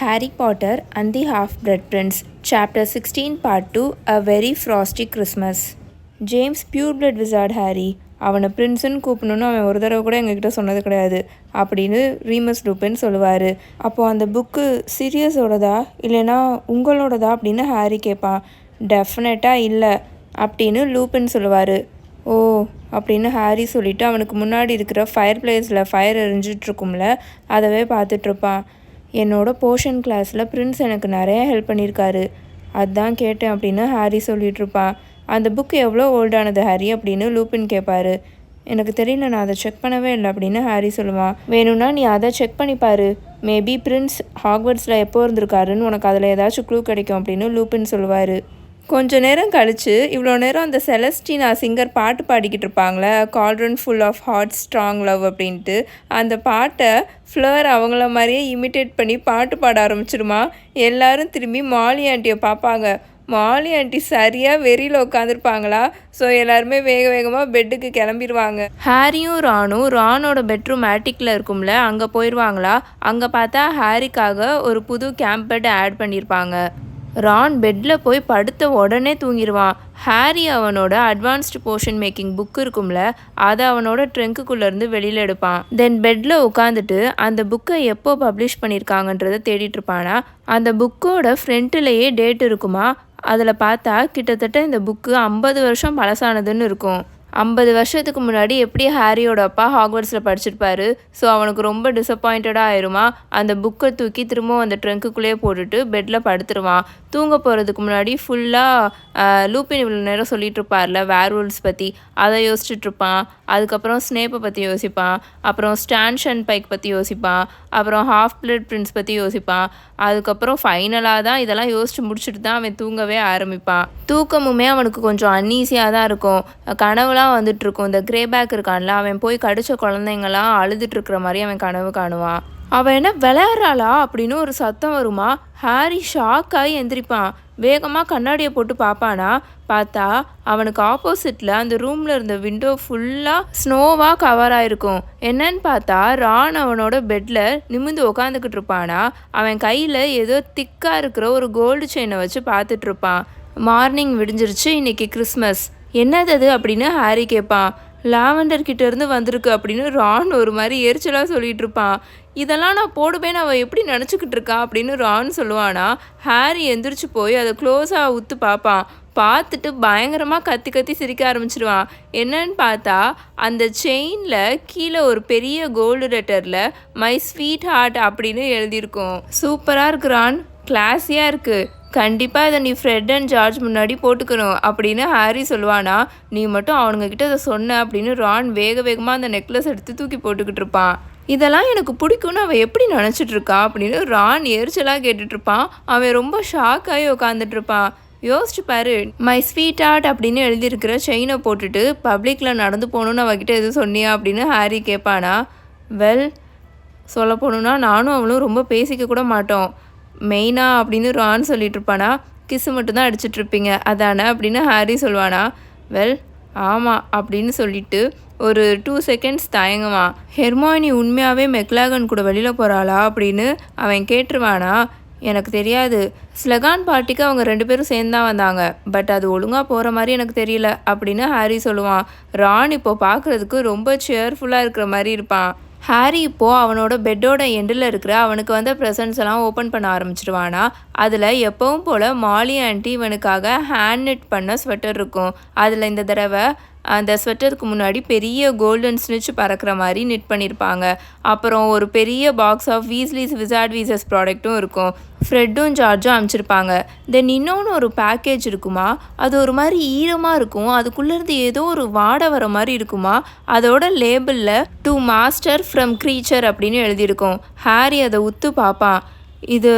Harry Potter and the Half-Blood Prince, Chapter 16, Part 2 A Very Frosty Christmas. James pure blood wizard Harry அவனை பிரின்ஸுன்னு கூப்பிடணும்னு அவன் ஒரு தடவை கூட எங்ககிட்ட சொன்னது கிடையாது. அப்படின்னு ரீமஸ் லூப்பன் சொல்லுவார். அப்போது அந்த புக்கு சீரியஸோடதா இல்லைனா உங்களோடதா? அப்படின்னு ஹாரி கேட்பான். டெஃபினட்டாக இல்லை அப்படின்னு லூப்பன் சொல்லுவார். ஓ அப்படின்னு ஹாரி சொல்லிவிட்டு அவனுக்கு முன்னாடி இருக்கிற ஃபயர் பிளேஸில் ஃபயர் எரிஞ்சிட்ருக்கும்ல அதவே பார்த்துட்ருப்பான் என்னோட போர்ஷன் கிளாஸில் பிரின்ஸ் எனக்கு நிறைய ஹெல்ப் பண்ணியிருக்காரு அதான் கேட்டேன் அப்படின்னு ஹாரி சொல்லிகிட்ருப்பான் அந்த புக் எவ்வளோ ஓல்டானது ஹாரி அப்படின்னு லூப்பின் கேட்பாரு எனக்கு தெரியல நான் அதை செக் பண்ணவே இல்லை அப்படின்னு ஹாரி சொல்லுவான் வேணும்னா நீ அதை செக் பண்ணிப்பாரு மேபி பிரின்ஸ் ஹாக்வர்ட்ஸில் எப்போ இருந்திருக்காருன்னு உனக்கு அதில் ஏதாச்சும் க்ளூ கிடைக்கும் அப்படின்னு லூப்பின் சொல்லுவார். கொஞ்ச நேரம் கழித்து இவ்வளோ நேரம் அந்த செலஸ்டினா சிங்கர் பாட்டு பாடிக்கிட்டு இருப்பாங்களே cauldron full of hot strong love அப்படின்ட்டு அந்த பாட்டை ஃப்ளவர் அவங்கள மாதிரியே இமிட்டேட் பண்ணி பாட்டு பாட ஆரம்பிச்சிருமா? எல்லாரும் திரும்பி மாலி ஆண்டியை பார்ப்பாங்க மாலி ஆண்டி சரியாக வெறியில் உட்காந்துருப்பாங்களா ஸோ எல்லாருமே வேக வேகமாக பெட்டுக்கு கிளம்பிடுவாங்க ஹாரியும் ராணும் ரானோட பெட்ரூம் ஆட்டிக்கில் இருக்கும்ல அங்கே போயிடுவாங்களா அங்கே பார்த்தா ஹாரிக்காக ஒரு புது கேம்ப் பெட் ஆட் பண்ணியிருப்பாங்க ரான் பெட்டில் போய் படுத்த உடனே தூங்கிடுவான் ஹாரி அவனோட அட்வான்ஸ்டு போர்ஷன் மேக்கிங் புக் இருக்கும்ல அதை அவனோட ட்ரெங்குக்குள்ளேருந்து வெளியில் எடுப்பான். தென் பெட்டில் உட்காந்துட்டு அந்த புக்கை எப்போ பப்ளிஷ் பண்ணியிருக்காங்கன்றதை தேடிட்டு இருப்பானா. அந்த புக்கோட ஃப்ரண்ட்லேயே டேட் இருக்குமா? அதில் பார்த்தா கிட்டத்தட்ட இந்த புக்கு ஐம்பது வருஷம் பழசானதுன்னு இருக்கும். ஐம்பது வருஷத்துக்கு முன்னாடி எப்படி ஹாரியோட அப்பா ஹாக்வர்ட்ஸில் படிச்சிருப்பாரு? ஸோ அவனுக்கு ரொம்ப டிசப்பாயிண்டடாக ஆயிருமா? அந்த புக்கை தூக்கி திரும்பவும் அந்த ட்ரங்க்குள்ளேயே போட்டுட்டு பெட்டில் படுத்துருவான். தூங்க போகிறதுக்கு முன்னாடி ஃபுல்லாக லூப்பின் இவ்வளோ நேரம் சொல்லிகிட்டு இருப்பார்ல வேர்வல்ஸ் பற்றி அதை யோசிச்சுட்டு இருப்பான் அதுக்கப்புறம் ஸ்னேப்பை பற்றி யோசிப்பான். அப்புறம் ஸ்டான்ஷன் பைக் பற்றி யோசிப்பான். அப்புறம் ஹாஃப் பிளட் பிரின்ஸ் பற்றி யோசிப்பான். அதுக்கப்புறம் ஃபைனலாக தான் இதெல்லாம் யோசிச்சு முடிச்சுட்டு தான் அவன் தூங்கவே ஆரம்பிப்பான். தூக்கமுமே அவனுக்கு கொஞ்சம் அன்ஈஸியாக தான் இருக்கும். கனவுலாம் வந்துட்டு இருக்கும் இந்த கிரே பேக் இருக்கான்ல அவன் போய் கடித்த குழந்தைங்களாம் அழுதுட்டு இருக்கிற மாதிரி அவன் கனவு காணுவான். அவன் என்ன விளையாடுறாளா அப்படின்னு ஒரு சத்தம் வருமா? ஹாரி ஷாக்காகி எந்திரிப்பான். வேகமாக கண்ணாடியை போட்டு பார்ப்பானா? பார்த்தா அவனுக்கு ஆப்போசிட்டில் அந்த ரூமில் இருந்த விண்டோ ஃபுல்லாக ஸ்னோவாக கவர் ஆயிருக்கும். என்னன்னு பார்த்தா ரான் அவனோட பெட்டில் நிமிந்து உக்காந்துக்கிட்டு இருப்பானா? அவன் கையில் ஏதோ திக்காக இருக்கிற ஒரு கோல்டு செயினை வச்சு பார்த்துட்டு இருப்பான். மார்னிங் விடிஞ்சிருச்சு இன்னைக்கு கிறிஸ்மஸ் என்னது அது? அப்படின்னு ஹாரி கேட்பான். லாவெண்டர் கிட்டேருந்து வந்திருக்கு அப்படின்னு ரான் ஒரு மாதிரி எரிச்சலாக சொல்லிட்டு இருப்பான். இதெல்லாம் நான் போடுவேன் அவள் எப்படி நினச்சிக்கிட்டு இருக்கா அப்படின்னு ரான் சொல்லுவானா. ஹாரி எந்திரிச்சு போய் அதை க்ளோஸாக உத்து பார்ப்பான். பார்த்துட்டு பயங்கரமாக கத்தி கத்தி சிரிக்க ஆரம்பிச்சிடுவான் என்னன்னு பார்த்தா அந்த செயினில் கீழே ஒரு பெரிய கோல்டு லெட்டரில் மை ஸ்வீட் ஹார்ட் அப்படின்னு எழுதியிருக்கோம். சூப்பராக இருக்கிறான் கிளாஸியாக இருக்குது கண்டிப்பாக இதை நீ ஃப்ரெட் அண்ட் ஜார்ஜ் முன்னாடி போட்டுக்கணும் அப்படின்னு ஹாரி சொல்லுவானா நீ மட்டும் அவனுங்க கிட்ட அதை சொன்ன அப்படின்னு ரான் வேக வேகமாக அந்த நெக்லஸ் எடுத்து தூக்கி போட்டுக்கிட்டு இருப்பான். இதெல்லாம் எனக்கு பிடிக்கும்னு அவன் எப்படி நினச்சிட்டு இருக்கா? அப்படின்னு ரான் எரிச்சலாக கேட்டுட்ருப்பான் அவன் ரொம்ப ஷாக் ஆகி உட்காந்துட்டு இருப்பான். யோசிச்சு பாரு மை ஸ்வீட் ஆர்ட் அப்படின்னு எழுதியிருக்கிற செயினை போட்டுட்டு பப்ளிக்கில் நடந்து போகணுன்னு அவகிட்ட எதுவும் சொன்னியா அப்படின்னு ஹாரி கேட்பானா வெல் சொல்ல போகணுன்னா நானும் அவளும் ரொம்ப பேசிக்க கூட மாட்டோம். மெயினா அப்படின்னு ரான் சொல்லிட்டு இருப்பானா கிஸ்ஸு மட்டும்தான் அடிச்சிட்ருப்பீங்க அதானே அப்படின்னு ஹாரி சொல்லுவானா? வெல் ஆமாம் அப்படின்னு சொல்லிட்டு ஒரு டூ செகண்ட்ஸ் தயங்குவான். ஹெர்மாயினி உண்மையாகவே மெக்லாகன் கூட வெளியில் போகிறாளா அப்படின்னு அவன் கேட்டுருவானா? எனக்கு தெரியாது. ஸ்லெகான் பார்ட்டிக்கு அவங்க ரெண்டு பேரும் சேர்ந்து தான் வந்தாங்க. பட் அது ஒழுங்காக போகிற மாதிரி எனக்கு தெரியல அப்படின்னு ஹாரி சொல்லுவான். ரான் இப்போ பார்க்குறதுக்கு ரொம்ப சேர்ஃபுல்லாக இருக்கிற மாதிரி இருப்பான். ஹாரி இப்போது அவனோட பெட்டோட எண்டில் இருக்கிற அவனுக்கு வந்த ப்ரெசன்ட்ஸ் எல்லாம் ஓப்பன் பண்ண ஆரம்பிச்சிருவானா? அதில் எப்பவும் போல் மாலி ஆண்டி இவனுக்காக ஹேண்ட் நெட் பண்ண ஸ்வெட்டர் இருக்கும். அதில் இந்த தடவை அந்த ஸ்வெட்டருக்கு முன்னாடி பெரிய கோல்டன் ஸ்னிச் பறக்கிற மாதிரி நிட் பண்ணியிருப்பாங்க அப்புறம் ஒரு பெரிய box of Weasleys wizard wheezes ப்ராடக்ட்டும் இருக்கும். ஃப்ரெட்டும் ஜார்ஜும் அனுப்பிச்சிருப்பாங்க. தென் இன்னொன்று ஒரு பேக்கேஜ் இருக்குமா? அது ஒரு மாதிரி ஈரமாக இருக்கும். அதுக்குள்ளேருந்து ஏதோ ஒரு வாடை வர மாதிரி இருக்குமா? அதோட லேபிளில் டு மாஸ்டர் ஃப்ரம் க்ரீச்சர் அப்படின்னு எழுதியிருக்கும். ஹாரி அதை உத்து பார்ப்பான். இது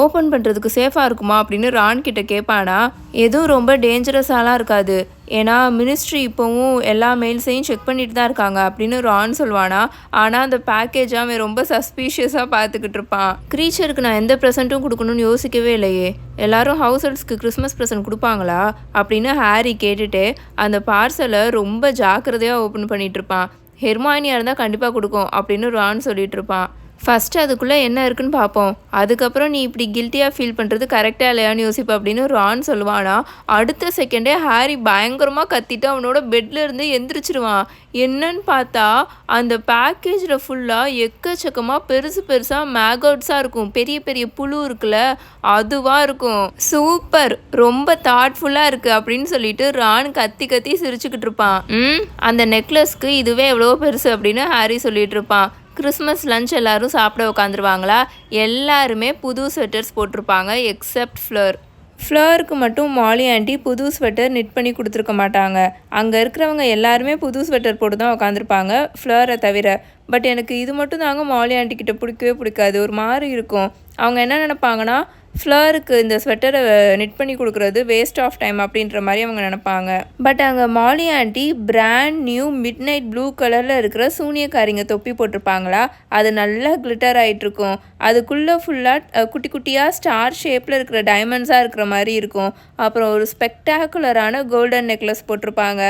ஓப்பன் பண்ணுறதுக்கு சேஃபாக இருக்குமா அப்படின்னு ரான் கிட்ட கேட்பானா எதுவும் ரொம்ப டேஞ்சரஸாலாம் இருக்காது. ஏன்னா மினிஸ்ட்ரி இப்போவும் எல்லா மெயில்ஸையும் செக் பண்ணிட்டு தான் இருக்காங்க அப்படின்னு ரான் சொல்லுவானா ஆனால் அந்த பேக்கேஜ் அவன் ரொம்ப சஸ்பீஷியஸாக பார்த்துக்கிட்டு இருப்பான். க்ரீச்சருக்கு நான் எந்த ப்ரெசென்ட்டும் கொடுக்கணும்னு யோசிக்கவே இல்லையே. எல்லாரும் ஹவுஸ் ஹோல்ட்ஸ்க்கு கிறிஸ்மஸ் ப்ரெசென்ட் கொடுப்பாங்களா? அப்படின்னு ஹாரி கேட்டுட்டு அந்த பார்சலை ரொம்ப ஜாக்கிரதையாக ஓப்பன் பண்ணிகிட்டு இருப்பான். ஹெர்மாயினியாக இருந்தால் கண்டிப்பாக கொடுக்கும் அப்படின்னு ரான் சொல்லிட்டு இருப்பான். ஃபஸ்ட்டு அதுக்குள்ளே என்ன இருக்குன்னு பார்ப்போம். அதுக்கப்புறம் நீ இப்படி கில்ட்டியாக ஃபீல் பண்ணுறது கரெக்டாக இல்லையான்னு யோசிப்ப அப்படின்னு ரான் சொல்லுவானா. அடுத்த செகண்டே ஹாரி பயங்கரமாக கத்திட்டு அவனோட பெட்ல இருந்து எந்திரிச்சிருவான். என்னன்னு பார்த்தா அந்த பேக்கேஜில் ஃபுல்லாக எக்கச்சக்கமாக பெருசு பெருசாக மேகவுட்ஸாக இருக்கும். பெரிய பெரிய புழு இருக்குல்ல அதுவாக இருக்கும். சூப்பர் ரொம்ப தாட்ஃபுல்லாக இருக்குது அப்படின்னு சொல்லிட்டு ரான் கத்தி கத்தி சிரிச்சுக்கிட்டு இருப்பான். ம் அந்த நெக்லஸ்க்கு இதுவே எவ்வளோ பெருசு அப்படின்னு ஹாரி சொல்லிட்டு இருப்பான். கிறிஸ்மஸ் லஞ்ச் எல்லாரும் சாப்பிட உட்காந்துருவாங்களா எல்லாருமே புது ஸ்வெட்டர்ஸ் போட்டிருப்பாங்க எக்ஸப்ட் ஃப்ளர் ஃப்ளவருக்கு மட்டும் மாலி ஆண்டி புது ஸ்வெட்டர் நிட் பண்ணி கொடுத்துருக்க மாட்டாங்க. அங்கே இருக்கிறவங்க எல்லாருமே புது ஸ்வெட்டர் போட்டு தான் உட்காந்துருப்பாங்க ஃப்ளவரை தவிர. பட் எனக்கு இது மட்டும் தாங்க மாலி ஆண்டி கிட்ட பிடிக்கவே பிடிக்காது. ஒரு மாதிரி இருக்கும். அவங்க என்ன நினைப்பாங்கன்னா ஃப்ளருக்கு இந்த ஸ்வெட்டரை நிட் பண்ணி கொடுக்குறது வேஸ்ட் ஆஃப் டைம் அப்படின்ற மாதிரி அவங்க நினைப்பாங்க. பட் அங்கே Molly aunty brand new midnight blue கலரில் இருக்கிற சூனியக்காரிங்க தொப்பி போட்டிருப்பாங்களா? அது நல்லா கிளிட்டர் ஆகிட்ருக்கும் அதுக்குள்ளே ஃபுல்லாக குட்டி குட்டியாக ஸ்டார் ஷேப்பில் இருக்கிற டைமண்ட்ஸாக இருக்கிற மாதிரி இருக்கும். அப்புறம் ஒரு ஸ்பெக்டாகுலரான கோல்டன் நெக்லஸ் போட்டிருப்பாங்க.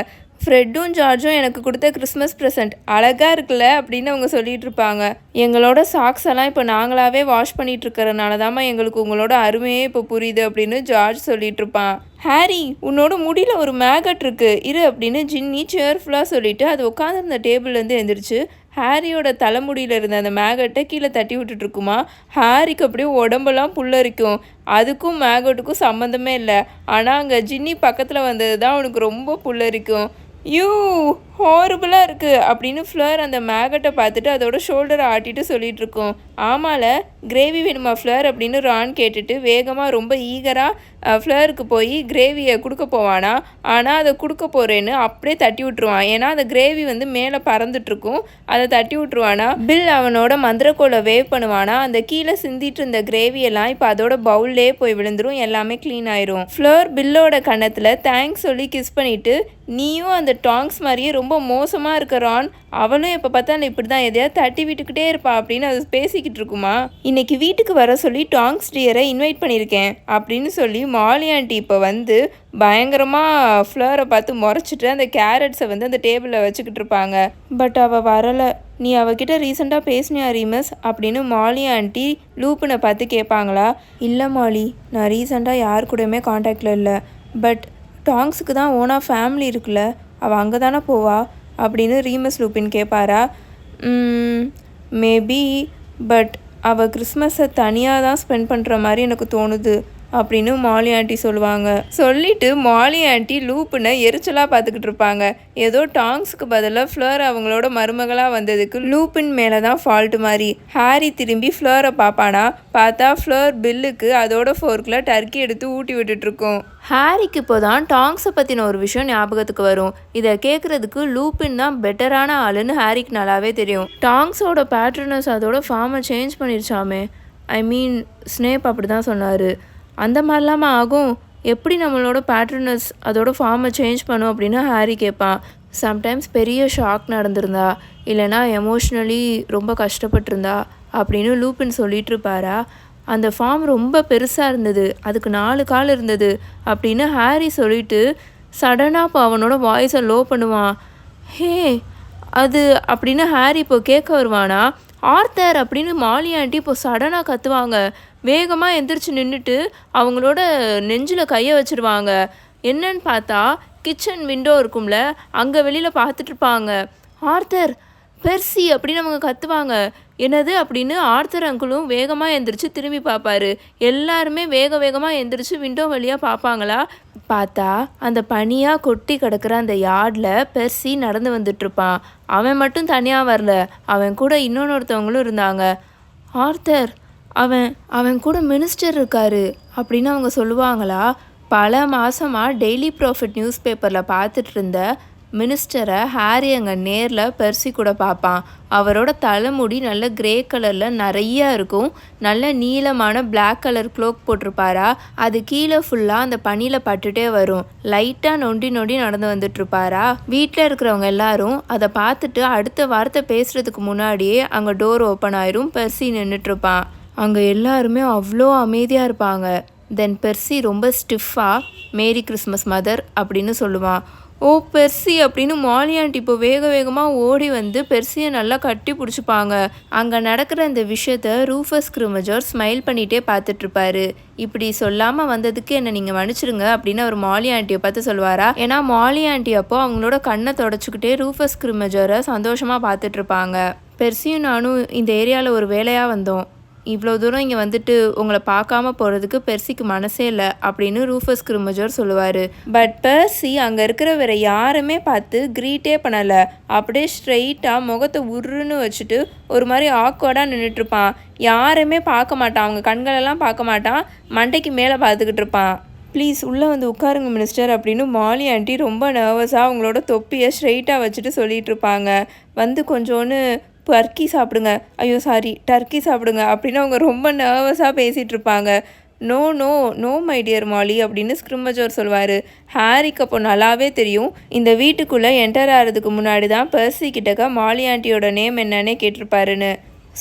ஃப்ரெட்டும் ஜார்ஜும் எனக்கு கொடுத்த கிறிஸ்மஸ் ப்ரெசன்ட் அழகாக இருக்குல்ல அப்படின்னு அவங்க சொல்லிட்டு இருப்பாங்க. எங்களோட சாக்ஸ் எல்லாம் இப்போ நாங்களாவே வாஷ் பண்ணிட்டு இருக்கிறனால தாம்மா எங்களுக்கு உங்களோட அருமையே இப்போ புரியுது அப்படின்னு ஜார்ஜ் சொல்லிட்டு இருப்பான். ஹாரி உன்னோட முடியில் ஒரு மேகட் இருக்கு. இரு அப்படின்னு ஜின்னி சேர்ஃபுல்லாக சொல்லிட்டு அது உட்காந்துருந்த டேபிள்லேருந்து எழுந்திரிச்சு ஹாரியோட தலைமுடியில் இருந்த அந்த மேகட்டை கீழே தட்டி விட்டுட்டு இருக்குமா? ஹாரிக்கு அப்படியே உடம்பெல்லாம் புல்லரிக்கும். அதுக்கும் மேகட்டுக்கும் சம்மந்தமே இல்லை. ஆனால் அங்கே ஜின்னி பக்கத்தில் வந்தது தான் அவனுக்கு ரொம்ப புல்லரிக்கும். you! ஹாரபுளாக இருக்குது அப்படின்னு ஃப்ளர் அந்த மேகட்டை பார்த்துட்டு அதோட ஷோல்டரை ஆட்டிட்டு சொல்லிட்டு இருக்கோம். ஆமால கிரேவி வேணுமா ஃப்ளர் அப்படின்னு ரான் கேட்டுட்டு வேகமாக ரொம்ப ஈகராக ஃப்ளருக்கு போய் கிரேவியை கொடுக்க போவானா? ஆனால் அதை கொடுக்க போகிறேன்னு அப்படியே தட்டி விட்டுருவான். ஏன்னா அந்த கிரேவி வந்து மேலே பறந்துட்டுருக்கும். அதை தட்டி விட்டுருவானா? பில் அவனோட மந்திரக்கோலை வேவ் பண்ணுவானா? அந்த கீழே சிந்திட்டு இருந்த கிரேவியெல்லாம் இப்போ அதோட பவுல்லே போய் விழுந்துரும். எல்லாமே க்ளீன் ஆயிரும். ஃப்ளர் பில்லோட கன்னத்தில் தேங்க்ஸ் சொல்லி கிஸ் பண்ணிட்டு நீயும் அந்த டாங்ஸ் மாதிரியே ரொம்ப ரொம்ப மோசமாக இருக்க ரான் அவளும் எப்போ பார்த்தாலும் இப்படி தான் எதையாவது தட்டி விட்டுக்கிட்டே இருப்பா அப்படின்னு அது பேசிக்கிட்டு இருக்குமா? இன்னைக்கு வீட்டுக்கு வர சொல்லி டாங்ஸ் டியரை இன்வைட் பண்ணியிருக்கேன் அப்படின்னு சொல்லி மாலி ஆண்டி இப்போ வந்து பயங்கரமாக ஃப்ளவரை பார்த்து முறைச்சிட்டு அந்த கேரட்ஸை வந்து அந்த டேபிளில் வச்சுக்கிட்டு இருப்பாங்க. பட் அவள் வரலை. நீ அவகிட்ட ரீசெண்டாக பேசினியா ரீமஸ்? அப்படின்னு மாலி ஆண்டி லூப்பினை பார்த்து கேட்பாங்களா? இல்லை மாலி. நான் ரீசெண்டாக யார் கூடயுமே காண்டாக்டில் இல்லை. பட் டாங்ஸுக்கு தான் ஓனாக ஃபேமிலி இருக்குல்ல. அவள் அங்கே தானே போவா? அப்படின்னு ரீமஸ் லூப்பின் கேட்பாரா மேபி பட் அவள் கிறிஸ்மஸை தனியாக தான் ஸ்பெண்ட் பண்ணுற மாதிரி எனக்கு தோணுது. அப்படின்னு மாலி ஆண்டி சொல்லுவாங்க. சொல்லிட்டு மாலி ஆண்டி லூப்புனை எரிச்சலாக பார்த்துக்கிட்டு இருப்பாங்க. ஏதோ டாங்ஸுக்கு பதிலாக ஃப்ளோர் அவங்களோட மருமகளாக வந்ததுக்கு லூப்பின் மேலே தான் ஃபால்ட்டு மாதிரி ஹாரி திரும்பி ஃப்ளோரை பார்ப்பானா? பார்த்தா ஃப்ளோர் பில்லுக்கு அதோட ஃபோர்க்கில் டர்க்கி எடுத்து ஊட்டி விட்டுட்ருக்கோம் ஹாரிக்கு இப்போ தான் டாங்ஸை பற்றின ஒரு விஷயம் ஞாபகத்துக்கு வரும். இதை கேட்குறதுக்கு லூப்பின் தான் பெட்டரான ஆளுன்னு ஹாரிக்கு நல்லாவே தெரியும். டாங்ஸோட பேட்டர்னஸ் அதோட ஃபார்மை சேஞ்ச் பண்ணிருச்சாமே. ஐ மீன் ஸ்னேப் அப்படி தான் சொன்னார். அந்த மாதிரிலாமா ஆகும். எப்படி நம்மளோட பேட்டர்னஸ் அதோட ஃபார்மை சேஞ்ச் பண்ணும் அப்படின்னு ஹாரி கேட்பான் சம்டைம்ஸ் பெரிய ஷாக் நடந்திருந்தா இல்லைனா எமோஷ்னலி ரொம்ப கஷ்டப்பட்டிருந்தா அப்படின்னு லூப்பின் சொல்லிட்டு இருப்பாரா. அந்த ஃபார்ம் ரொம்ப பெருசாக இருந்தது. அதுக்கு நாலு கால் இருந்தது அப்படின்னு ஹாரி சொல்லிட்டு சடனாக இப்போ அவனோட வாய்ஸை லோ பண்ணுவான். ஹே அது அப்படின்னு ஹாரி இப்போ கேட்க வருவானா ஆர்த்தர் அப்படின்னு மாலி ஆண்டி இப்போ சடனாக கத்துவாங்க. வேகமாக எந்திரிச்சு நின்றுட்டு அவங்களோட நெஞ்சில் கையை வச்சிருவாங்க. என்னன்னு பார்த்தா கிச்சன் விண்டோ இருக்கும்ல அங்கே வெளியில் பார்த்துட்ருப்பாங்க ஆர்த்தர் பெர்சி அப்படின்னு அவங்க கத்துவாங்க. என்னது அப்படின்னு ஆர்த்தர் அங்கிளும் வேகமாக எந்திரிச்சு திரும்பி பார்ப்பாரு. எல்லாருமே வேக வேகமாக எந்திரிச்சு விண்டோ வழியாக பார்ப்பாங்களா? பார்த்தா அந்த பனியாக கொட்டி கிடக்கிற அந்த யார்டில் பெர்சி நடந்து வந்துட்டுருப்பான் அவன் மட்டும் தனியாக வரல. அவன் கூட இன்னொன்னொருத்தவங்களும் இருந்தாங்க. ஆர்த்தர் அவன் அவன் கூட மினிஸ்டர் இருக்காரு அப்படின்னு அவங்க சொல்லுவாங்களா? பல மாதமாக டெய்லி ப்ராஃபிட் நியூஸ் பேப்பரில் பார்த்துட்டு இருந்த மினிஸ்டரை ஹாரி அங்கே நேரில் பெர்சி கூட பார்ப்பான். அவரோட தலைமுடி நல்ல கிரே கலரில் நிறையா இருக்கும். நல்ல நீளமான பிளாக் கலர் க்ளோக் போட்டிருப்பாரா? அது கீழே ஃபுல்லாக அந்த பனியில் பட்டுட்டே வரும். லைட்டாக நொண்டி நொண்டி நடந்து வந்துட்டுருப்பாரா? வீட்டில் இருக்கிறவங்க எல்லாரும் அதை பார்த்துட்டு அடுத்த வார்த்தை பேசுகிறதுக்கு முன்னாடியே அங்கே டோர் ஓப்பன் ஆயிரும். பெர்சி நின்றுட்டுருப்பான் அங்கே எல்லாருமே அவ்வளோ அமைதியாக இருப்பாங்க. தென் பெர்சி ரொம்ப ஸ்டிஃபாக மேரி கிறிஸ்மஸ் மதர் அப்படின்னு சொல்லுவான் ஓ பெர்சி அப்படின்னு மாலி ஆண்டி இப்போ வேக வேகமாக ஓடி வந்து பெர்சியை நல்லா கட்டி பிடிச்சிப்பாங்க. அங்கே நடக்கிற அந்த விஷயத்த ரூஃபஸ் கிரிமஜர் ஸ்மைல் பண்ணிகிட்டே பார்த்துட்ருப்பாரு. இப்படி சொல்லாமல் வந்ததுக்கு என்னை நீங்கள் மன்னிச்சிருங்க அப்படின்னு அவர் மாலி ஆண்டியை பார்த்து சொல்லுவாரா? ஏன்னா மாலி ஆண்டி அப்போ அவங்களோட கண்ணை தொடச்சிக்கிட்டே ரூஃபஸ் கிரிமஜரை சந்தோஷமாக பார்த்துட்ருப்பாங்க. பெர்சியும் நானும் இந்த ஏரியாவில் ஒரு வேலையாக வந்தோம். இவ்வளோ தூரம் இங்கே வந்துட்டு உங்களை பார்க்காம போகிறதுக்கு பெர்சிக்கு மனசே இல்லை அப்படின்னு ரூஃபஸ் கிருமஜோர் சொல்லுவார். பட் பெர்சி அங்கே இருக்கிற வேற யாருமே பார்த்து க்ரீட்டே பண்ணலை. அப்படியே ஸ்ட்ரெயிட்டாக முகத்தை உருன்னு வச்சுட்டு ஒரு மாதிரி ஆக்வர்டாக நின்றுட்டுருப்பான் யாருமே பார்க்க மாட்டான். அவங்க கண்களெல்லாம் பார்க்க மாட்டான். மண்டைக்கு மேலே பார்த்துக்கிட்டு இருப்பான். ப்ளீஸ் உள்ளே வந்து உட்காருங்க மினிஸ்டர் அப்படின்னு மாலி ஆண்டி ரொம்ப நர்வஸாக அவங்களோட தொப்பியை ஸ்ட்ரெயிட்டாக வச்சுட்டு சொல்லிகிட்ருப்பாங்க வந்து கொஞ்சோன்னு டர்க்கி சாப்பிடுங்க. ஐயோ சாரி டர்க்கி சாப்பிடுங்க அப்படின்னு அவங்க ரொம்ப நர்வஸாக பேசிகிட்டு இருப்பாங்க no no no my dear Molly அப்படின்னு ஸ்கிரிமஜோர் சொல்லுவார் ஹாரிக்கு அப்போ நல்லாவே தெரியும். இந்த வீட்டுக்குள்ளே என்டர் ஆகிறதுக்கு முன்னாடி தான் பர்சி கிட்டக்க மாலி ஆண்டியோட நேம் என்னன்னே கேட்டிருப்பாருன்னு.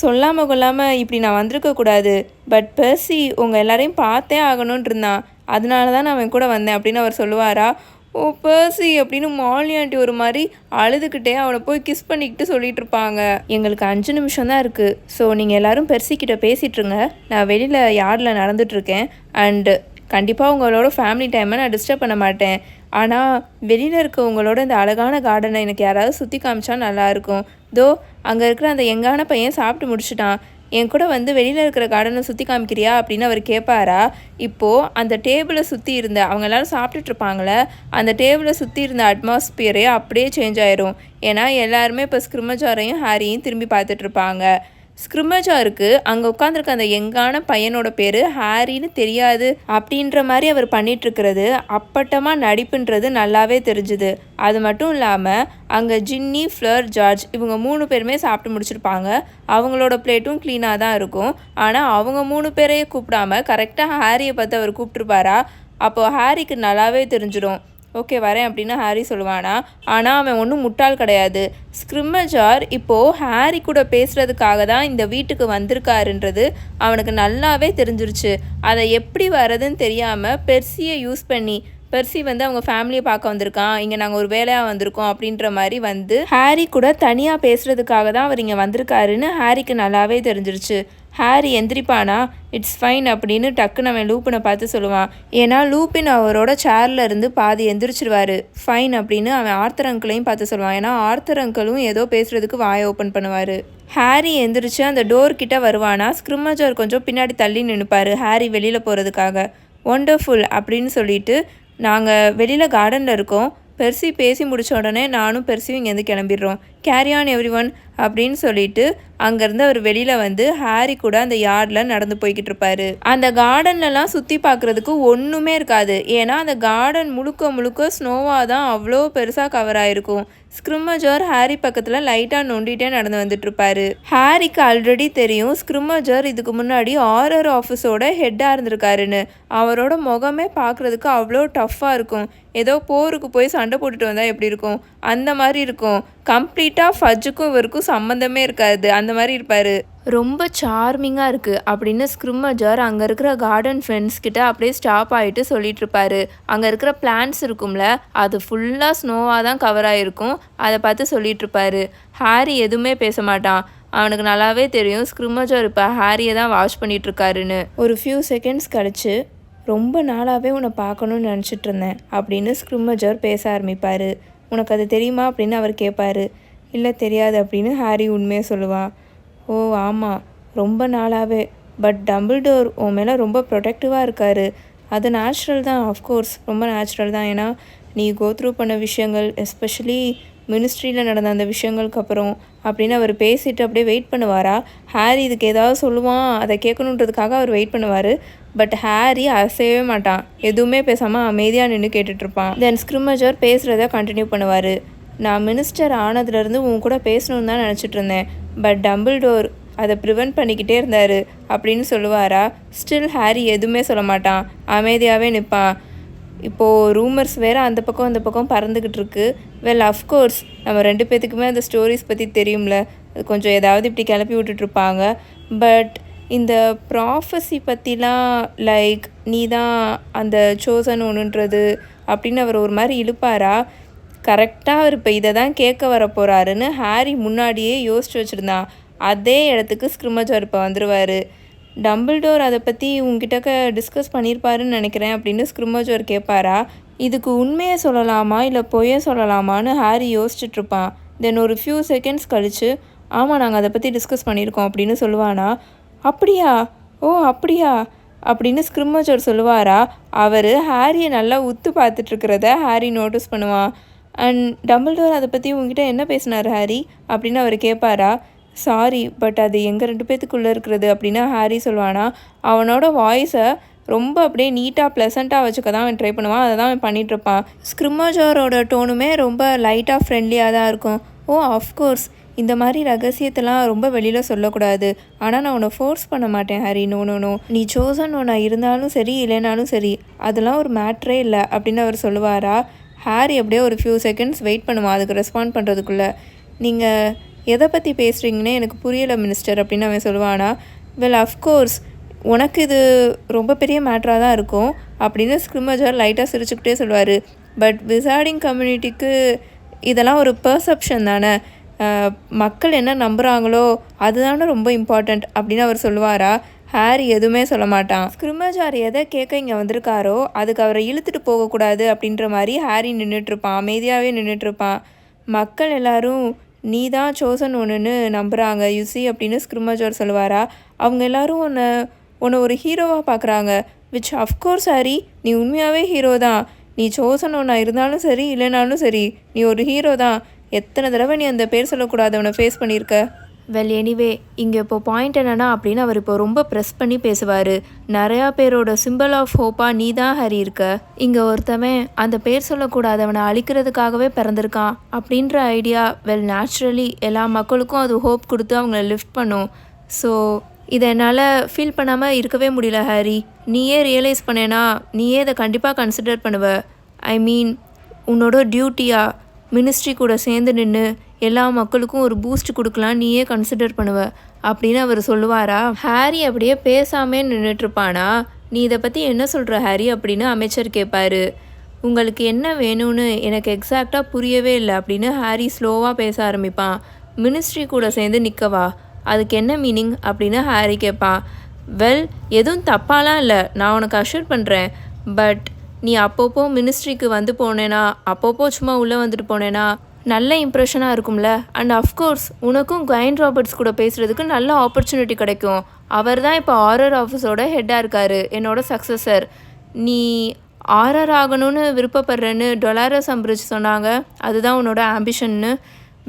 சொல்லாமல் கொள்ளாமல் இப்படி நான் வந்திருக்கக்கூடாது பட் பர்சி உங்கள் எல்லாரையும் பார்த்தே ஆகணுன்ட்டு இருந்தான். அதனால தான் நான் அவன் கூட வந்தேன் அப்படின்னு அவர் சொல்லுவாரா? ஓ பர்சி அப்படின்னு மாலி ஆண்டி ஒரு மாதிரி அழுதுகிட்டே அவனை போய் கிஸ் பண்ணிக்கிட்டு சொல்லிட்டு இருப்பாங்க. எங்களுக்கு அஞ்சு நிமிஷம் தான் இருக்குது ஸோ நீங்கள் எல்லாரும் பெர்சிக்கிட்ட பேசிட்டுருங்க நான் வெளியில் யார்டில் நடந்துட்டுருக்கேன் அண்டு கண்டிப்பாக உங்களோட ஃபேமிலி டைமை நான் டிஸ்டர்ப் பண்ண மாட்டேன். ஆனால் வெளியில் இருக்கவங்களோட இந்த அழகான கார்டனை எனக்கு யாராவது சுற்றி காமிச்சா நல்லாயிருக்கும் தோ அங்கே இருக்கிற அந்த எங்கான பையன் சாப்பிட்டு முடிச்சுட்டான். என் கூட வந்து வெளியில் இருக்கிற கார்டனை சுற்றி காமிக்கிறியா அப்படின்னு அவர் கேட்பாரா இப்போது அந்த டேபிளை சுற்றி இருந்த அவங்க எல்லோரும் சாப்பிட்டுட்ருப்பாங்களே அந்த டேபிளை சுற்றி இருந்த அட்மாஸ்பியரே அப்படியே சேஞ்ச் ஆயிரும். ஏன்னா எல்லாருமே இப்போ ஸ்கிரிமஜாரையும் ஹாரியும் திரும்பி பார்த்துட்ருப்பாங்க ஸ்கிரிமஜாருக்கு அங்கே உட்காந்துருக்க அந்த எங்கான பையனோட பேர் ஹாரின்னு தெரியாது அப்படின்ற மாதிரி அவர் பண்ணிகிட்ருக்கிறது அப்பட்டமாக நடிப்புன்றது நல்லாவே தெரிஞ்சுது. அது மட்டும் இல்லாமல் அங்கே ஜின்னி ஃப்ளர் ஜார்ஜ் இவங்க மூணு பேருமே சாப்பிட்டு முடிச்சிருப்பாங்க. அவங்களோட பிளேட்டும் க்ளீனாக தான் இருக்கும். ஆனால் அவங்க மூணு பேரையே கூப்பிடாம கரெக்டாக ஹாரியை பார்த்து அவர் கூப்பிட்ருப்பாரா அப்போது ஹாரிக்கு நல்லாவே தெரிஞ்சிடும். ஓகே வரேன் அப்படின்னு ஹாரி சொல்லுவானா? ஆனால் அவன் ஒன்றும் முட்டாள் கிடையாது. ஸ்கிரிம்மஜார் இப்போது ஹாரி கூட பேசுகிறதுக்காக தான் இந்த வீட்டுக்கு வந்திருக்காருன்றது அவனுக்கு நல்லாவே தெரிஞ்சிருச்சு. அதை எப்படி வரதுன்னு தெரியாமல் பெர்சியை யூஸ் பண்ணி பெர்சி வந்து அவங்க ஃபேமிலியை பார்க்க வந்திருக்கான். இங்கே நாங்கள் ஒரு வேலையாக வந்திருக்கோம் அப்படின்ற மாதிரி வந்து ஹாரி கூட தனியாக பேசுகிறதுக்காக தான் அவர் இங்கே வந்திருக்காருன்னு ஹாரிக்கு நல்லாவே தெரிஞ்சிருச்சு. ஹாரி எந்திரிப்பானா? இட்ஸ் ஃபைன் அப்படின்னு டக்குன்னு அவன் லூப்பினை பார்த்து சொல்லுவான். ஏன்னா லூப்பின் அவரோட சேரில் இருந்து பாதி எந்திரிச்சிருவாரு. ஃபைன் அப்படின்னு அவன் ஆர்த்தர் அங்கிளையும் பார்த்து சொல்லுவான். ஏன்னா ஆர்த்தர் அங்கிளும் ஏதோ பேசுகிறதுக்கு வாயை ஓப்பன் பண்ணுவார். ஹாரி எந்திரிச்சு அந்த டோர் கிட்ட வருவானா? ஸ்க்ரிம்மஜர் கொஞ்சம் பின்னாடி தள்ளி நின்றுப்பார் ஹாரி வெளியில் போகிறதுக்காக ஒண்டர்ஃபுல் அப்படின்னு சொல்லிட்டு நாங்கள் வெளியில் கார்டனில் இருக்கோம். பெர்சி பேசி முடித்த உடனே நானும் பெர்சியும் இங்கேருந்து கிளம்பிடுறோம். கேரி ஆன் எவ்ரி ஒன் அப்படின்னு சொல்லிட்டு அங்கேருந்து அவர் வெளியில் வந்து ஹாரி கூட அந்த யார்டில் நடந்து போய்கிட்டு இருப்பாரு. அந்த கார்டன்லலாம் சுற்றி பார்க்குறதுக்கு ஒன்றுமே இருக்காது. ஏன்னா அந்த கார்டன் முழுக்க முழுக்க ஸ்னோவாக தான் அவ்வளோ பெருசாக கவர் ஆகிருக்கும் ஸ்க்ரிம்மஜர் ஹாரி பக்கத்தில் லைட்டாக நோண்டிகிட்டே நடந்து வந்துட்டுருப்பாரு ஹாரிக்கு ஆல்ரெடி தெரியும் ஸ்க்ரிம்மஜர் இதுக்கு முன்னாடி ஆரர் ஆஃபீஸோட ஹெட்டாக இருந்திருக்காருன்னு. அவரோட முகமே பார்க்குறதுக்கு அவ்வளோ டஃப்பாக இருக்கும். ஏதோ போருக்கு போய் சண்டை போட்டுட்டு வந்தால் எப்படி இருக்கும்? அந்த மாதிரி இருக்கும். கம்ப்ளீட்டாக ஃபஜ்ஜுக்கும் இவருக்கும் சம்மந்தமே இருக்காது. அந்த மாதிரி இருப்பார். ரொம்ப சார்மிங்காக இருக்குது அப்படின்னு ஸ்க்ரிம்மஜர் அங்கே இருக்கிற கார்டன் ஃப்ரெண்ட்ஸ் கிட்ட அப்படியே ஸ்டாப் ஆகிட்டு சொல்லிட்டு இருப்பாரு. அங்கே இருக்கிற பிளான்ஸ் இருக்கும்ல அது ஃபுல்லாக ஸ்னோவாக தான் கவர் ஆகிருக்கும் அதை பார்த்து சொல்லிட்டு இருப்பாரு. ஹாரி எதுவுமே பேச மாட்டான். அவனுக்கு நல்லாவே தெரியும் ஸ்க்ரிம்மஜர் இப்போ ஹாரியை தான் வாஷ் பண்ணிகிட்ருக்காருன்னு ஒரு ஃபியூ செகண்ட்ஸ் கழிச்சு ரொம்ப நாளாகவே உன்னை பார்க்கணும்னு நினச்சிட்டு இருந்தேன் அப்படின்னு ஸ்க்ரிம்மஜர் பேச ஆரம்பிப்பார். உனக்கு அது தெரியுமா அப்படின்னு அவர் கேட்பாரு இல்லை தெரியாது அப்படின்னு ஹாரி உண்மையை சொல்லுவான் ஓ ஆமாம் ரொம்ப நாளாகவே பட் டபுள் டோர் உன் மேலே ரொம்ப ப்ரொடெக்டிவாக இருக்கார். அது நேச்சுரல் தான் ஆஃப்கோர்ஸ் ரொம்ப நேச்சுரல் தான். ஏன்னா நீ கோத்ரூ பண்ண விஷயங்கள் எஸ்பெஷலி மினிஸ்ட்ரியில் நடந்த அந்த விஷயங்களுக்கு அப்புறம் அப்படின்னு அவர் பேசிட்டு அப்படியே வெயிட் பண்ணுவாரா? ஹாரி இதுக்கு ஏதாவது சொல்லுவான் அதை கேட்கணுன்றதுக்காக அவர் வெயிட் பண்ணுவார். பட் ஹாரி அசையவே மாட்டான். எதுவுமே பேசாமல் அமைதியாக நின்று கேட்டுட்ருப்பான் தென் ஸ்க்ரிமஜர் பேசுகிறத கண்டினியூ பண்ணுவார். நான் மினிஸ்டர் ஆனதுலேருந்து உன் கூட பேசணுன்னு தான் நினச்சிட்டு இருந்தேன் பட் டம்பிள் டோர் அதை ப்ரிவெண்ட் பண்ணிக்கிட்டே இருந்தார் அப்படின்னு சொல்லுவாரா? ஸ்டில் ஹாரி எதுவுமே சொல்ல மாட்டான். அமைதியாகவே நிற்பான் இப்போது ரூமர்ஸ் வேறு அந்த பக்கம் அந்த பக்கம் பறந்துக்கிட்டு இருக்கு. வெல் அஃப்கோர்ஸ் நம்ம ரெண்டு பேத்துக்குமே அந்த ஸ்டோரிஸ் பற்றி தெரியும்ல. கொஞ்சம் ஏதாவது இப்படி கிளப்பி விட்டுட்ருப்பாங்க பட் இந்த ப்ராஃபஸி பற்றிலாம் லைக் நீ தான் அந்த சோசன் ஒன்றுன்றது அப்படின்னு அவர் ஒரு மாதிரி இழுப்பாரா? கரெக்டாக அவர் இப்போ இதை தான் கேட்க வர போகிறாருன்னு ஹாரி முன்னாடியே யோசிச்சு வச்சுருந்தான் அதே இடத்துக்கு ஸ்க்ரிமஜர் இப்போ வந்துடுவார் டம்பிள்டோர் அதை பற்றி உங்ககிட்ட டிஸ்கஸ் பண்ணியிருப்பாருன்னு நினைக்கிறேன் அப்படின்னு ஸ்க்ரிமஜோர் கேட்பாரா இதுக்கு உண்மையை சொல்லலாமா? இல்லை பொய்யை சொல்லலாமான்னு ஹாரி யோசிச்சுட்ருப்பான் தென் ஒரு ஃபியூ செகண்ட்ஸ் கழித்து ஆமாம் நாங்கள் அதை பற்றி டிஸ்கஸ் பண்ணியிருக்கோம் அப்படின்னு சொல்லுவானா? அப்படியா? ஓ அப்படியா? அப்படின்னு ஸ்க்ரிம்மச்சர் சொல்லுவாரா? அவர் ஹாரியை நல்லா உத்து பார்த்துட்ருக்கிறத ஹாரி நோட்டீஸ் பண்ணுவான். அண்ட் டம்பிள்டோர் அதை பற்றி உங்ககிட்ட என்ன பேசினார் ஹாரி அப்படின்னு அவர் கேட்பாரா சாரி பட் அது எங்கள் ரெண்டு பேத்துக்குள்ளே இருக்கிறது அப்படின்னு ஹாரி சொல்லுவானா அவனோட வாய்ஸை ரொம்ப அப்படியே நீட்டாக ப்ளசண்ட்டாக வச்சுக்க தான் அவன் ட்ரை பண்ணுவான். அதை தான் அவன் பண்ணிகிட்ருப்பான் ஸ்க்ரிம்மஜோரோட டோனுமே ரொம்ப லைட்டாக ஃப்ரெண்ட்லியாக தான் இருக்கும். ஓ ஆஃப்கோர்ஸ் இந்த மாதிரி ரகசியத்தெல்லாம் ரொம்ப வெளியில் சொல்லக்கூடாது. ஆனால் நான் உன்னை ஃபோர்ஸ் பண்ண மாட்டேன் ஹரி நோ நோ நோ நீ சோசன் ஒன்றா இருந்தாலும் சரி இல்லைனாலும் சரி அதெல்லாம் ஒரு மேட்ரே இல்லை அப்படின்னு அவர் சொல்லுவாரா? ஹாரி அப்படியே ஒரு ஃபியூ செகண்ட்ஸ் வெயிட் பண்ணுவான் அதுக்கு ரெஸ்பாண்ட் பண்ணுறதுக்குள்ளே நீங்கள் எதை பற்றி பேசுகிறீங்கன்னே எனக்கு புரியலை மினிஸ்டர் அப்படின்னு அவன் சொல்லுவானா. வெல் அஃப்கோர்ஸ் உனக்கு இது ரொம்ப பெரிய மேட்ராக தான் இருக்கும் அப்படின்னு ஸ்க்ரிமஜர் லைட்டாக சிரிச்சுக்கிட்டே சொல்லுவார். பட் விசார்டிங் கம்யூனிட்டிக்கு இதெல்லாம் ஒரு பர்செப்ஷன் தானே. மக்கள் என்ன நம்புகிறாங்களோ அதுதானே ரொம்ப இம்பார்ட்டண்ட் அப்படின்னு அவர் சொல்லுவாரா? ஹாரி எதுவுமே சொல்ல மாட்டான். ஸ்கிரிமஜார் எதை கேட்க இங்கே வந்திருக்காரோ அதுக்கு அவரை இழுத்துட்டு போகக்கூடாது அப்படின்ற மாதிரி ஹாரி நின்றுட்டுருப்பான் அமைதியாகவே நின்றுட்டுருப்பான் மக்கள் எல்லாரும் நீ தான் சோசன் ஒன்றுன்னு நம்புகிறாங்க யுசி அப்படின்னு ஸ்கிரிமஜார் சொல்லுவாரா? அவங்க எல்லாரும் உன்னை உன்னை ஒரு ஹீரோவாக பார்க்குறாங்க. விச் அஃப்கோர்ஸ் ஹாரி நீ உண்மையாகவே ஹீரோ தான். நீ சோசன் ஒன்றா இருந்தாலும் சரி இல்லைனாலும் சரி நீ ஒரு ஹீரோ தான். எத்தனை தடவை நீ அந்த பேர் சொல்லக்கூடாதவனை ஃபேஸ் பண்ணியிருக்க? வெல் எனிவே இங்கே இப்போ பாயிண்ட் என்னன்னா அப்படின்னு அவர் இப்போ ரொம்ப ப்ரெஸ் பண்ணி பேசுவார். நிறையா பேரோட சிம்பிள் ஆஃப் ஹோப்பாக நீ தான் ஹரி இருக்க. இங்கே ஒருத்தவன் அந்த பேர் சொல்லக்கூடாதவனை அழிக்கிறதுக்காகவே பிறந்திருக்கான் அப்படின்ற ஐடியா வெல் நேச்சுரலி எல்லா மக்களுக்கும் அது ஹோப் கொடுத்து அவங்கள லிஃப்ட் பண்ணும். ஸோ இதை என்னால் ஃபீல் பண்ணாமல் இருக்கவே முடியல ஹாரி. நீயே ரியலைஸ் பண்ணேனா நீயே இதை கண்டிப்பாக கன்சிடர் பண்ணுவ. ஐ மீன் உன்னோட டியூட்டியாக மினிஸ்ட்ரி கூட சேர்ந்து நின்று எல்லா மக்களுக்கும் ஒரு பூஸ்ட் கொடுக்கலாம் நீயே கன்சிடர் பண்ணுவ அப்படின்னு அவர் சொல்லுவாரா? ஹாரி அப்படியே பேசாமே நின்றுட்டுருப்பானா நீ இதை பற்றி என்ன சொல்கிற ஹாரி அப்படின்னு அமைச்சர் கேட்பாரு உங்களுக்கு என்ன வேணும்னு எனக்கு எக்ஸாக்டாக புரியவே இல்லை அப்படின்னு ஹாரி ஸ்லோவாக பேச ஆரம்பிப்பான். மினிஸ்ட்ரி கூட சேர்ந்து நிற்கவா அதுக்கு என்ன மீனிங் அப்படின்னு ஹாரி கேட்பான் வெல் எதுவும் தப்பாலாம் இல்லை. நான் உனக்கு அஷூர் பண்ணுறேன் பட் நீ அப்பப்போ மினிஸ்ட்ரிக்கு வந்து போனேனா அப்பப்போ சும்மா உள்ளே வந்துட்டு போனேனா நல்ல இம்ப்ரெஷனாக இருக்கும்ல? அண்ட் அஃப்கோர்ஸ் உனக்கும் குவைன் ராபர்ட்ஸ் கூட பேசுகிறதுக்கு நல்ல ஆப்பர்ச்சுனிட்டி கிடைக்கும். அவர் தான் இப்போ ஆர்ஆர் ஆஃபீஸோட ஹெட்டாக இருக்கார் என்னோட சக்ஸஸர் நீ ஆர்ஆர் ஆகணும்னு விருப்பப்படுறேன்னு டொலாரஸ் அம்பிரிட்ஜ் சொன்னாங்க. அதுதான் உன்னோட ஆம்பிஷன்னு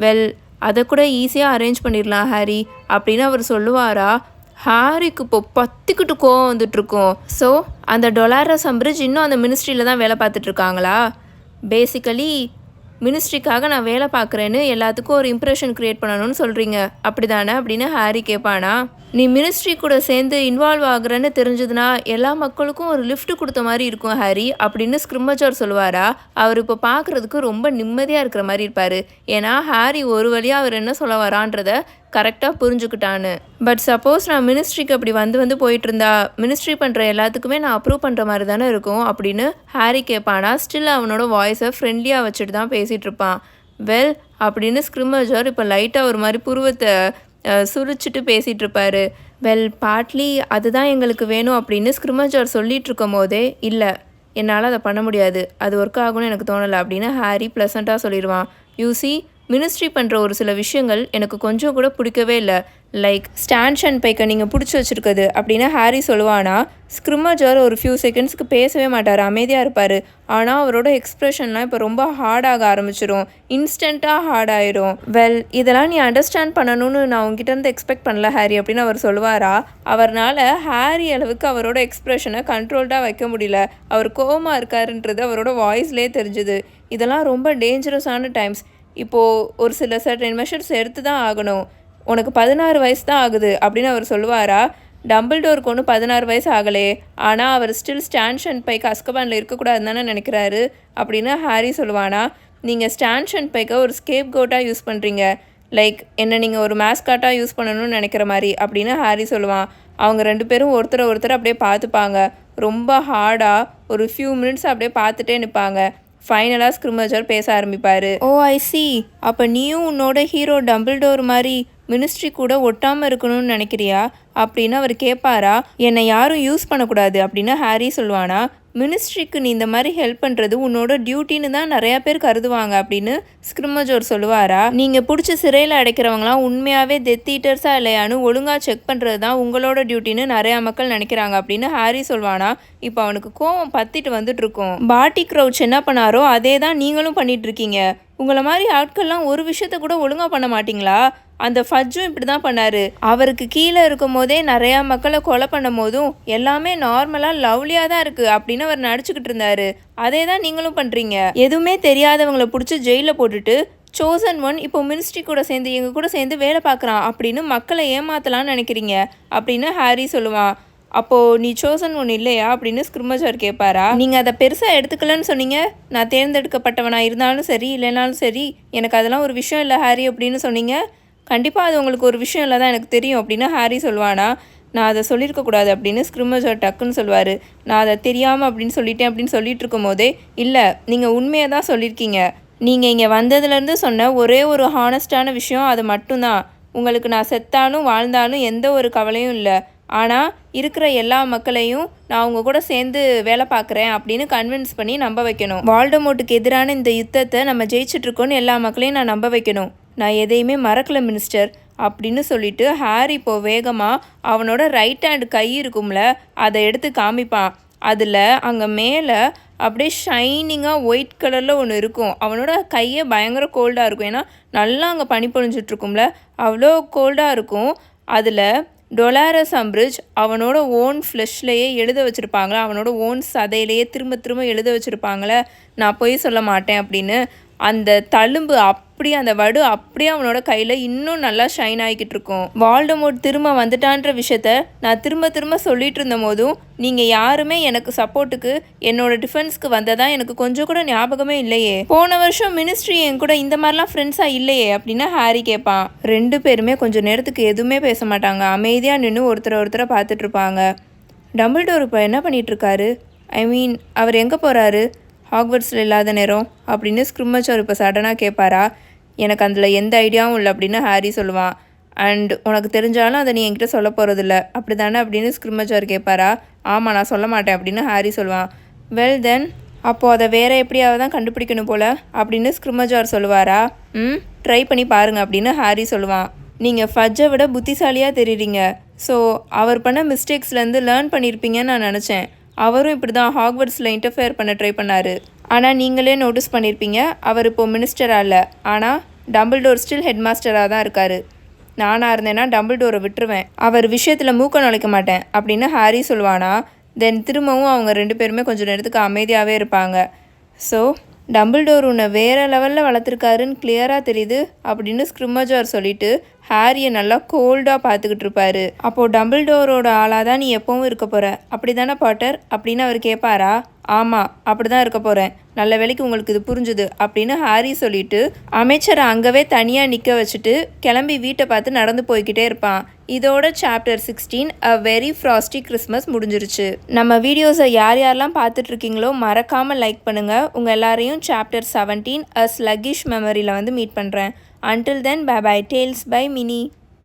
வெல் அதை கூட ஈஸியாக அரேஞ்ச் பண்ணிடலாம் ஹாரி அப்படின்னு அவர் சொல்லுவாரா? ஹாரிக்கு இப்போ பத்திக்கிட்டு கோவம் வந்துட்ருக்கோம் ஸோ அந்த டொலாரஸ் அம்பிரிட்ஜ் இன்னும் அந்த மினிஸ்ட்ரியில் தான் வேலை பார்த்துட்ருக்காங்களா பேசிக்கலி மினிஸ்ட்ரிக்காக நான் வேலை பார்க்குறேன்னு எல்லாத்துக்கும் ஒரு இம்ப்ரெஷன் க்ரியேட் பண்ணணும்னு சொல்கிறீங்க அப்படிதானே? அப்படின்னு ஹாரி கேட்பானா. நீ மினிஸ்ட்ரி கூட சேர்ந்து இன்வால்வ் ஆகுறேன்னு தெரிஞ்சதுன்னா எல்லா மக்களுக்கும் ஒரு லிஃப்ட் கொடுத்த மாதிரி இருக்கும் ஹாரி அப்படின்னு ஸ்க்ரிம்மச்சர் சொல்லுவாரா. அவர் இப்போ பார்க்குறதுக்கு ரொம்ப நிம்மதியாக இருக்கிற மாதிரி இருப்பார். ஏன்னா ஹாரி ஒரு வழியாக அவர் என்ன சொல்ல வரான்றத கரெக்டாக புரிஞ்சுக்கிட்டான்னு. பட் சப்போஸ் நான் மினிஸ்ட்ரிக்கு அப்படி வந்து வந்து போயிட்டு இருந்தா மினிஸ்ட்ரி பண்ணுற எல்லாத்துக்குமே நான் அப்ரூவ் பண்ணுற மாதிரி தானே இருக்கும் அப்படின்னு ஹாரி கேட்பானா ஸ்டில் அவனோட வாய்ஸை ஃப்ரெண்ட்லியாக வச்சுட்டு தான் பேசிகிட்டு இருப்பான். வெல் அப்படின்னு ஸ்க்ரிமஜர் இப்போ லைட்டாக ஒரு மாதிரி புருவத்தை அஹ், பேசிகிட்டு இருப்பாரு. வெல் பார்ட்லி அதுதான் எங்களுக்கு வேணும் அப்படின்னு ஸ்க்ரிமஜர் சொல்லிட்டு இருக்கும் போதே இல்லை என்னால் அதை பண்ண முடியாது. அது ஒர்க் ஆகும்னு எனக்கு தோணலை அப்படின்னு ஹாரி ப்ளசண்ட்டாக சொல்லிடுவான். யூசி மினிஸ்ட்ரி பண்ணுற ஒரு சில விஷயங்கள் எனக்கு கொஞ்சம் கூட பிடிக்கவே இல்லை. லைக் ஸ்டான்ஷ் அண்ட் பைக்கை நீங்கள் பிடிச்சி வச்சிருக்குது அப்படின்னு ஹாரி சொல்லுவானா ஸ்க்ரிம்மஜர் ஒரு ஃபியூ செகண்ட்ஸ்க்கு பேசவே மாட்டார் அமைதியாக இருப்பார். ஆனால் அவரோட எக்ஸ்ப்ரெஷன்லாம் இப்போ ரொம்ப ஹார்டாக ஆரம்பிச்சிடும் இன்ஸ்டண்ட்டாக ஹார்ட் ஆயிரும். வெல் இதெல்லாம் நீ அண்டர்ஸ்டாண்ட் பண்ணணும்னு நான் உங்ககிட்ட இருந்து எக்ஸ்பெக்ட் பண்ணல ஹாரி அப்படின்னு அவர் சொல்லுவாரா? அவர்னால் ஹாரி அளவுக்கு அவரோட எக்ஸ்ப்ரெஷனை கண்ட்ரோல்டாக வைக்க முடியல. அவர் கோபமாக இருக்காருன்றது அவரோட வாய்ஸ்லேயே தெரிஞ்சுது. இதெல்லாம் ரொம்ப டேஞ்சரஸான டைம்ஸ் இப்போது ஒரு சில சர்டன் மெஷர்ஸ் எடுத்து தான் ஆகணும். உனக்கு பதினாறு வயசு தான் ஆகுது அப்படின்னு அவர் சொல்லுவாரா? டம்பிள்டோருக்கு ஒன்றும் பதினாறு வயசு ஆகலே. ஆனால் அவர் ஸ்டில் ஸ்டான்ஷன் பைக் அஸ்கபானில் இருக்கக்கூடாதுன்னு தானே நினைக்கிறாரு? அப்படின்னு ஹாரி சொல்லுவானா? நீங்கள் ஸ்டான்ஷன் பைக்கை ஒரு ஸ்கேப் கோட்டாக யூஸ் பண்ணுறீங்க லைக் என்ன நீங்கள் ஒரு மேஸ்காட்டாக யூஸ் பண்ணணும்னு நினைக்கிற மாதிரி அப்படின்னு ஹாரி சொல்லுவான். அவங்க ரெண்டு பேரும் ஒருத்தரை ஒருத்தர் அப்படியே பார்த்துப்பாங்க. ரொம்ப ஹார்டாக ஒரு ஃபியூ மினிட்ஸ் அப்படியே பார்த்துட்டே நிற்பாங்க. ஃபைனலாக ஸ்க்ரிமஜர் பேச ஆரம்பிப்பார். ஓ ஐ சி அப்போ நீயும் உன்னோட ஹீரோ டம்பிள்டோர் மாதிரி மினிஸ்ட்ரி கூட ஒட்டாமல் இருக்கணும்னு நினைக்கிறியா? அப்படின்னு அவர் கேட்பாரா என்னை யாரும் யூஸ் பண்ணக்கூடாது அப்படின்னு ஹாரி சொல்லுவானா? மினிஸ்ட்ரிக்கு நீ இந்த மாதிரி ஹெல்ப் பண்ணுறது உன்னோட டியூட்டின்னு தான் நிறையா பேர் கருதுவாங்க அப்படின்னு ஸ்கிரிமஜோர் சொல்லுவாரா? நீங்கள் பிடிச்சி சிறையில் அடைக்கிறவங்களாம் உண்மையாகவே டெத் ஈட்டர்ஸா இல்லையான்னு ஒழுங்காக செக் பண்ணுறது தான் உங்களோட டியூட்டின்னு நிறையா மக்கள் நினைக்கிறாங்க அப்படின்னு ஹாரி சொல்வானா. இப்போ அவனுக்கு கோவம் பத்திட்டு வந்துட்டு இருக்கும் பாட்டி க்ரௌச் என்ன பண்ணாரோ அதே தான் நீங்களும் பண்ணிட்டு இருக்கீங்க உங்களை மாதிரி ஆட்கள்லாம் ஒரு விஷயத்த கூட ஒழுங்காக பண்ண மாட்டீங்களா? அந்த ஃபஜ்ஜும் இப்படி தான் பண்ணார். அவருக்கு கீழே இருக்கும் போதே நிறையா மக்களை கொலை பண்ணும் போதும் எல்லாமே நார்மலாக லவ்லியாக தான் இருக்குது அப்படின்னு அவர் நடிச்சுக்கிட்டு இருந்தார். அதே தான் நீங்களும் பண்ணுறீங்க எதுவுமே தெரியாதவங்களை பிடிச்சி ஜெயிலில் போட்டுட்டு சோசன் ஒன் இப்போ மினிஸ்ட்ரி கூட சேர்ந்து எங்கள் கூட சேர்ந்து வேலை பார்க்குறான் அப்படின்னு மக்களை ஏமாத்தலாம்னு நினைக்கிறீங்க அப்படின்னு ஹாரி சொல்லுவான். அப்போது நீ சோசன் ஒன்று இல்லையா? அப்படின்னு ஸ்கிரிமஜார் கேட்பாரா? நீங்கள் அதை பெருசாக எடுத்துக்கலன்னு சொன்னீங்க. நான் தேர்ந்தெடுக்கப்பட்டவனாக இருந்தாலும் சரி இல்லைனாலும் சரி எனக்கு அதெல்லாம் ஒரு விஷயம் இல்லை ஹாரி அப்படின்னு சொன்னீங்க. கண்டிப்பாக அது உங்களுக்கு ஒரு விஷயம் இல்லை தான் எனக்கு தெரியும். அப்படின்னு ஹாரி சொல்லுவானா நான் அதை சொல்லியிருக்கக்கூடாது அப்படின்னு ஸ்கிரிமஜர் டக்குன்னு சொல்லுவார். நான் அதை தெரியாமல் அப்படின்னு சொல்லிட்டேன் அப்படின்னு சொல்லிட்டு இருக்கும் போதே இல்லை நீங்கள் உண்மையை தான் சொல்லியிருக்கீங்க. நீங்கள் இங்கே வந்ததுலேருந்து சொன்ன ஒரே ஒரு ஹானஸ்டான விஷயம் அது மட்டும்தான். உங்களுக்கு நான் செத்தாலும் வாழ்ந்தாலும் எந்த ஒரு கவலையும் இல்லை. ஆனால் இருக்கிற எல்லா மக்களையும் நான் அவங்க கூட சேர்ந்து வேலை பார்க்குறேன் அப்படின்னு கன்வின்ஸ் பண்ணி நம்ப வைக்கணும். வால்டமோட்டுக்கு எதிரான இந்த யுத்தத்தை நம்ம ஜெயிச்சிட்ருக்கோன்னு எல்லா மக்களையும் நான் நம்ப வைக்கணும். நான் எதையுமே மறக்கல மினிஸ்டர் அப்படின்னு சொல்லிட்டு ஹாரி இப்போ வேகமாக அவனோட ரைட் ஹேண்ட் கை இருக்கும்ல அதை எடுத்து காமிப்பான். அதில் அங்கே மேலே அப்படியே ஷைனிங்காக ஒயிட் கலரில் ஒன்று இருக்கும். அவனோட கையே பயங்கர கோல்டாக இருக்கும். ஏன்னா நல்லா அங்கே பனி பொழிஞ்சிட்ருக்கும்ல அவ்வளோ கோல்டாக இருக்கும். அதில் டொலாரஸ் அம்ப்ரிட்ஜ் அவனோட ஓன் ஃப்ளெஷ்லேயே எழுத வச்சுருப்பாங்களே? அவனோட ஓன் சதையிலேயே திரும்ப திரும்ப எழுத வச்சுருப்பாங்களே? நான் போய் சொல்ல மாட்டேன் அப்படின்னு அந்த தழும்பு அப்படியே அந்த வடு அப்படியே அவனோட கையில் இன்னும் நல்லா ஷைன் ஆகிக்கிட்டு இருக்கும். வால்டமோட் திரும்ப வந்துட்டான்ற விஷயத்த நான் திரும்ப திரும்ப சொல்லிட்டு இருந்த போதும் நீங்கள் யாருமே எனக்கு சப்போர்ட்டுக்கு என்னோட டிஃபென்ஸ்க்கு வந்ததா எனக்கு கொஞ்சம் கூட ஞாபகமே இல்லையே. போன வருஷம் மினிஸ்ட்ரி என் கூட இந்த மாதிரிலாம் ஃப்ரெண்ட்ஸாக இல்லையே அப்படின்னு ஹாரி கேட்பான் ரெண்டு பேருமே கொஞ்சம் நேரத்துக்கு எதுவுமே பேச மாட்டாங்க. அமைதியாக நின்று ஒருத்தரை ஒருத்தரை பார்த்துட்ருப்பாங்க டபுள் டோர் இப்போ என்ன பண்ணிகிட்ருக்காரு ஐ மீன் அவர் எங்கே போகிறாரு ஹாக்வர்ட்ஸில் இல்லாத நேரம் அப்படின்னு ஸ்க்ரிம்மச்சோர் இப்போ சடனாக கேட்பாரா? எனக்கு அதில் எந்த ஐடியாவும் இல்லை அப்படின்னு ஹாரி சொல்லுவான். அண்ட் உனக்கு தெரிஞ்சாலும் அதை நீ என்கிட்ட சொல்ல போகிறதில்ல அப்படி தானே அப்படின்னு ஸ்க்ரிம்மச்சோர் கேட்பாரா? ஆமாம் நான் சொல்ல மாட்டேன் அப்படின்னு ஹாரி சொல்லுவான். வெல் தென் அப்போது அதை வேறு எப்படியாவது தான் கண்டுபிடிக்கணும் போல் அப்படின்னு ஸ்க்ரிம்மஜார் சொல்லுவாரா? ம் ட்ரை பண்ணி பாருங்க அப்படின்னு ஹாரி சொல்லுவான். நீங்கள் ஃபஜ்ஜை விட புத்திசாலியாக தெரியுறீங்க. ஸோ அவர் பண்ண மிஸ்டேக்ஸ்லேருந்து லேர்ன் பண்ணியிருப்பீங்கன்னு நான் நினச்சேன். அவரும் இப்படி தான் ஹாக்வர்ட்ஸில் இன்டர்ஃபேர் பண்ண ட்ரை பண்ணார். ஆனால் நீங்களே நோட்டீஸ் பண்ணியிருப்பீங்க அவர் இப்போது மினிஸ்டராக இல்லை. ஆனால் டம்பிள்டோர் ஸ்டில் ஹெட் மாஸ்டராக தான் இருக்கார். நானாக இருந்தேன்னா டம்பிள்டோரை விட்டுருவேன். அவர் விஷயத்தில் மூக்க நுழைக்க மாட்டேன் அப்படின்னு ஹாரி சொல்லுவானா தென் திரும்பவும் அவங்க ரெண்டு பேருமே கொஞ்சம் நேரத்துக்கு அமைதியாகவே இருப்பாங்க. ஸோ டம்பிள்டோர் உன்னை வேறு லெவலில் வளர்த்துருக்காருன்னு கிளியராக தெரியுது அப்படின்னு ஸ்க்ரிம்மஜார் சொல்லிட்டு ஹாரியை நல்லா கோல்டாக பார்த்துக்கிட்டு இருப்பாரு. அப்போது டம்பிள்டோரோட ஆளாக தான் நீ எப்பவும் இருக்க போகிற அப்படி தானே பாட்டர்? அப்படின்னு அவர் கேட்பாரா ஆமாம் அப்படி தான் இருக்க போகிறேன் நல்ல வேலைக்கு உங்களுக்கு இது புரிஞ்சுது அப்படின்னு ஹாரி சொல்லிட்டு அமைச்சரை அங்கவே தனியாக நிற்க வச்சுட்டு கிளம்பி வீட்டை பார்த்து நடந்து போய்கிட்டே இருப்பான். இதோட chapter sixteen a very frosty Christmas முடிஞ்சிருச்சு. நம்ம வீடியோஸை யார் யாரெல்லாம் பார்த்துட்டு இருக்கீங்களோ மறக்காமல் லைக் பண்ணுங்கள் உங்கள் எல்லாரையும் சாப்டர் செவன்டீன் அ ஸ்லகிஷ் மெமரியில் வந்து மீட் பண்ணுறேன் Until then, bye bye. Tales by Mini.